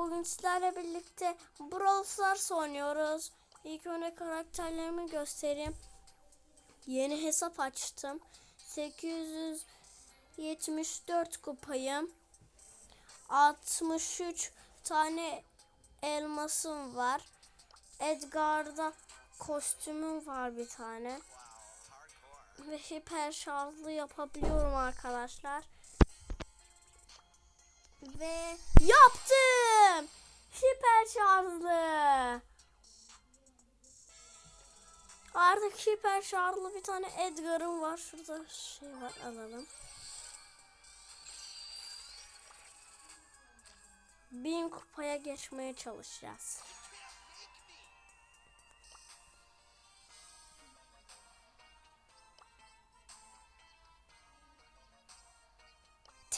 Bugün sizlerle birlikte Brawl Stars oynuyoruz. İlk önce karakterlerimi göstereyim. Yeni hesap açtım. 874 kupayım. 63 tane elmasım var. Edgar'da kostümüm var bir tane. Ve hiper şarjlı yapabiliyorum arkadaşlar. Ve yaptım. Hiper şarjlı. Artık hiper şarjlı bir tane Edgar'ım var. Şurada şey var alalım. Bin kupaya geçmeye çalışacağız.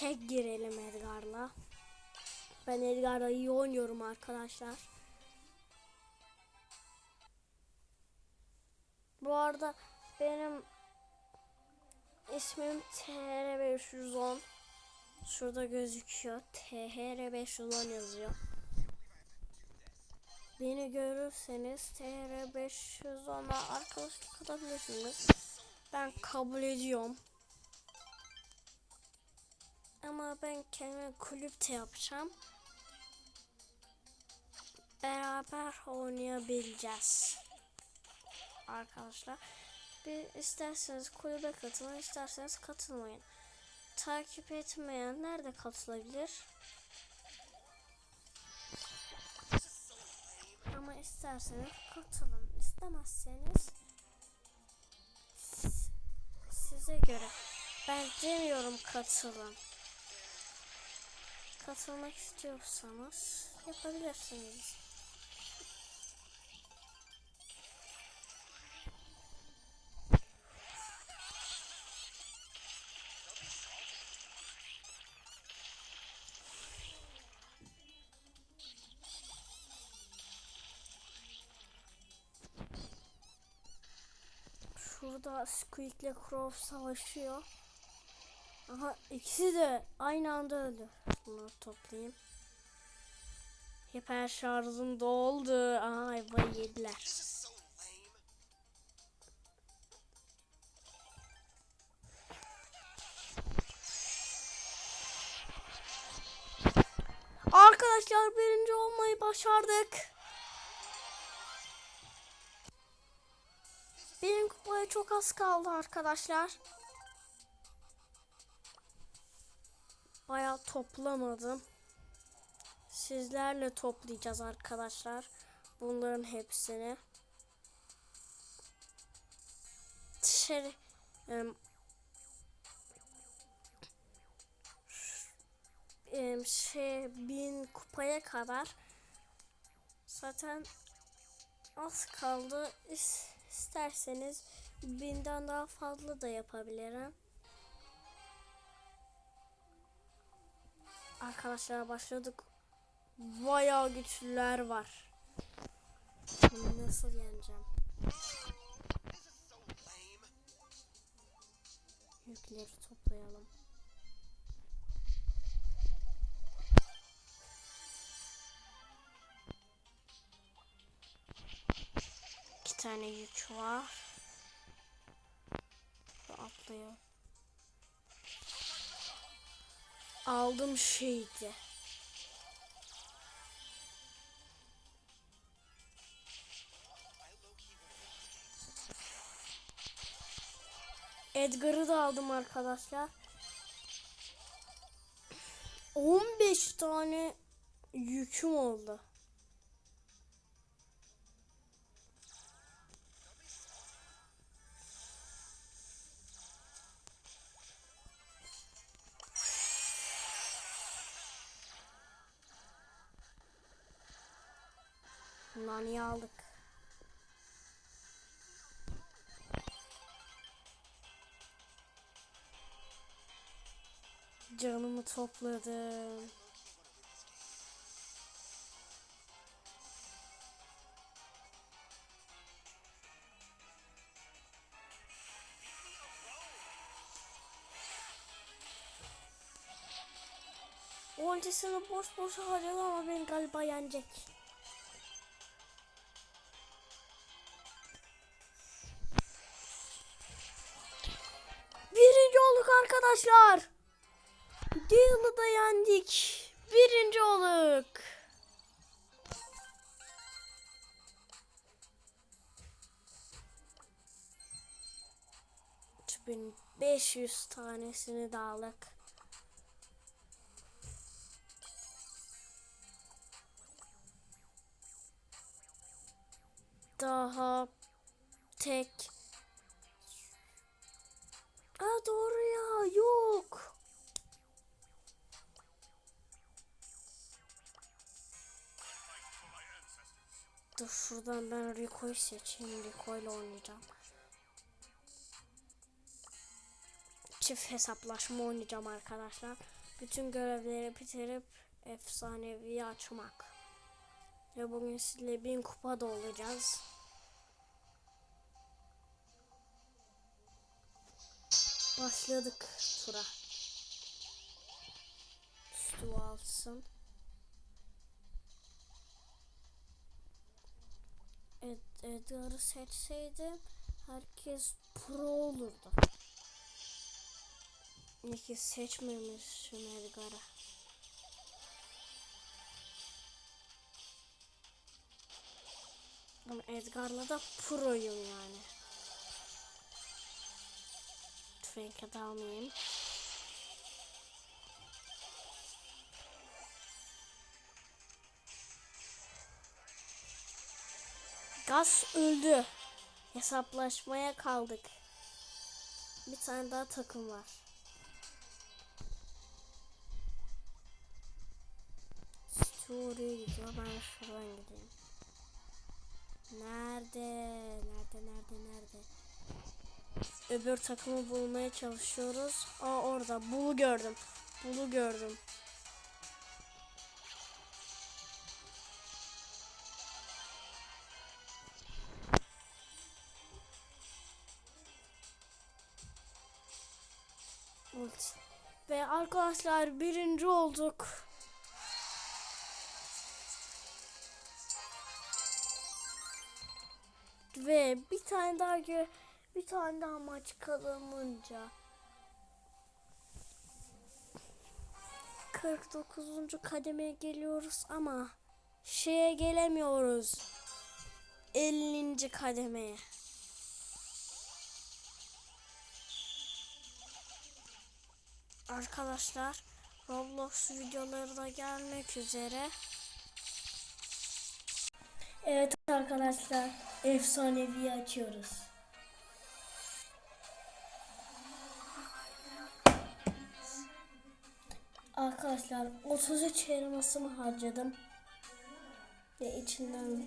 Tek girelim Edgar'la. Ben Edgar'la iyi oynuyorum arkadaşlar. Bu arada benim ismim TR510. Şurada gözüküyor. TR510 yazıyor. Beni görürseniz TR510'a arkadaşlık atabilirsiniz. Ben kabul ediyorum. Ama ben kendime kulüpte yapacağım. Beraber oynayabileceğiz. Arkadaşlar. Bir isterseniz kulübe katılın, isterseniz katılmayın. Takip etmeyen nerede katılabilir? Ama isterseniz katılın. İstemezseniz size göre. Ben demiyorum katılın. Katılmak istiyorsanız yapabilirsiniz. Şurada Squeak ile Crow savaşıyor. Aha ikisi de aynı anda öldü. Bunları toplayayım. Hiper şarjım doldu. Aha ayvayı yediler. Arkadaşlar birinci olmayı başardık. Benim kupaya çok az kaldı arkadaşlar. Bayağı toplamadım. Sizlerle toplayacağız arkadaşlar. Bunların hepsini. Dışarı em, şey bin kupaya kadar zaten az kaldı. İs- İsterseniz binden daha fazla da yapabilirim. Arkadaşlar başladık. Bayağı güçlüler var. Bunu nasıl yeneceğim? Yükleri toplayalım. İki tane yük var. Atlayalım. Aldım şeydi. Edgar'ı da aldım arkadaşlar. 15 tane yüküm oldu. Nani aldık. Canımı topladım. Ultisini boş boş harcadı ama beni galiba yenecek. Arkadaşlar. Deal'ı da yendik. Birinci olduk. bin 500 tanesini de aldık. Daha tek Aa doğru yok. Dur şuradan ben Rico'yu seçeyim. Rico ile oynayacağım. Çift hesaplaşma oynayacağım arkadaşlar. Bütün görevleri bitirip efsanevi açmak. Ve bugün sizle bin kupa da olacağız. Başladık tura. Üstü alsın. Ed Edgar'ı seçseydim herkes pro olurdu. Ki seçmemişim Edgar'ı. Ama Edgar'la da proyum yani. Frank'e dalmayayım. Gaz öldü. Hesaplaşmaya kaldık. Bir tane daha takım var. Stu oraya gidiyor. Ben şuradan gideyim. Nerede? Nerede? Nerede? Nerede? Öbür takımı bulmaya çalışıyoruz. Aa orada. Bulu gördüm. Bulu gördüm. Ve arkadaşlar birinci olduk. Ve bir tane daha gö bir tane daha maç kazanınca 49. kademeye geliyoruz ama şeye gelemiyoruz. 50. kademeye. Arkadaşlar Roblox videoları da gelmek üzere. Evet arkadaşlar efsanevi açıyoruz. Arkadaşlar 33 elmasımı harcadım. Ve içinden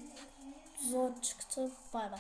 zor çıktı. Bay bay.